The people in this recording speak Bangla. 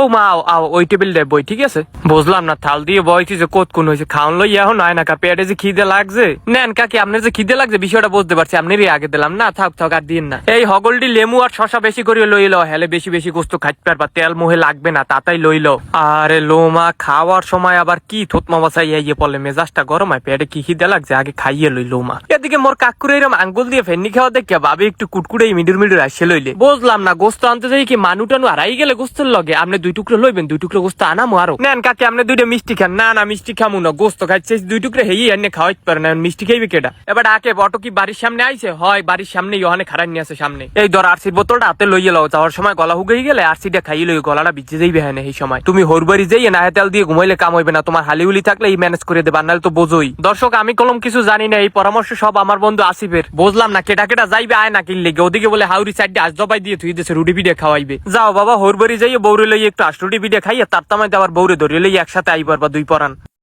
ও মা, আও ওই টেবিল দেয় বই, ঠিক আছে? বুঝলাম না, থাল দিয়ে বইছি যে কোত কোন হয়েছে খাওয়ান লই এখন নয় না কা পেটে যে খিদে লাগছে। নেন, কাকি, আপনার যে খিদে লাগছে, বিষয়টা বুঝতে পারছি, আপনারই আগে দিলাম। না, থাক থাক, আর দিন না। এই হগলটি লেমু আর শশা বেশি করে লইল হেলে বেশি বেশি গোস্ত খাইতে পারবা, তেল মুহে লাগবে না, তাতাই লইল আরে লোমা, খাওয়ার সময় আবার কি থুতমা বাসাই ইয়ে পড়লে মেজাজটা গরম হয়, পেটে কি খিদে লাগছে, আগে খাইয়ে লই লোমা। এদিকে মোর কাকুরে এরম আঙ্গুল দিয়ে ফেন্নি খাওয়া দেখে ভাবে একটু কুটকুড়ে মিডুর মিডুর আসে লইলে। বুঝলাম না, গোস্ত আনতে যাই কি মানু টানু হারাই গেলে গোস্তের লগে, আপনি দুই টুকরো লইবেন দুই টুকরো গোস্ত আনামো আরও। নেন কাকে আপনি দুইটা মিষ্টি খান। না না মিষ্টি খামু না গোস্ত খাইছে দুই টুকরো হেই এনে খাওয়াইতে পারে না মিষ্টি খাইবে কেটা এবার ডাকে বটো কি বাড়ির সামনে আইছে? হয় বাড়ির সামনে ওখানে খারাই নিয়ে আসে সামনে। এই ধর আরসির বোতলটা হাতে লইয়ে লও যাওয়ার সময় গলা হুগেই গেলে আরসিটা খাইয়ে লই গলাটা বিচে যাইবে হ্যাঁ এই সময়। তুমি হরবারি যাই না তেল দিয়ে ঘুমাইলে কাম হইবে না তোমার হালিউলি থাকলে এই ম্যানেজ করে দেবা নাহলে তো বোঝোই। দর্শক আমি কলম কিছু জানি না এই পরামর্শ সব আমার বন্ধু আসিফের। বুঝলাম না কেটা কেটা যাইবে আয় না কিনলে ওদিকে বলে হাউরি সাইডে আজ দবাই দিয়ে থুই দেশে রুটি পিঠে খাওয়াইবে। যাও বাবা হরবারি যাইয়ে বৌরে লই একটু রুটি পিঠে খাইয়ে তার তামাইতে আবার বৌরে ধরিলেই একসাথে আইবার বা দুই পরান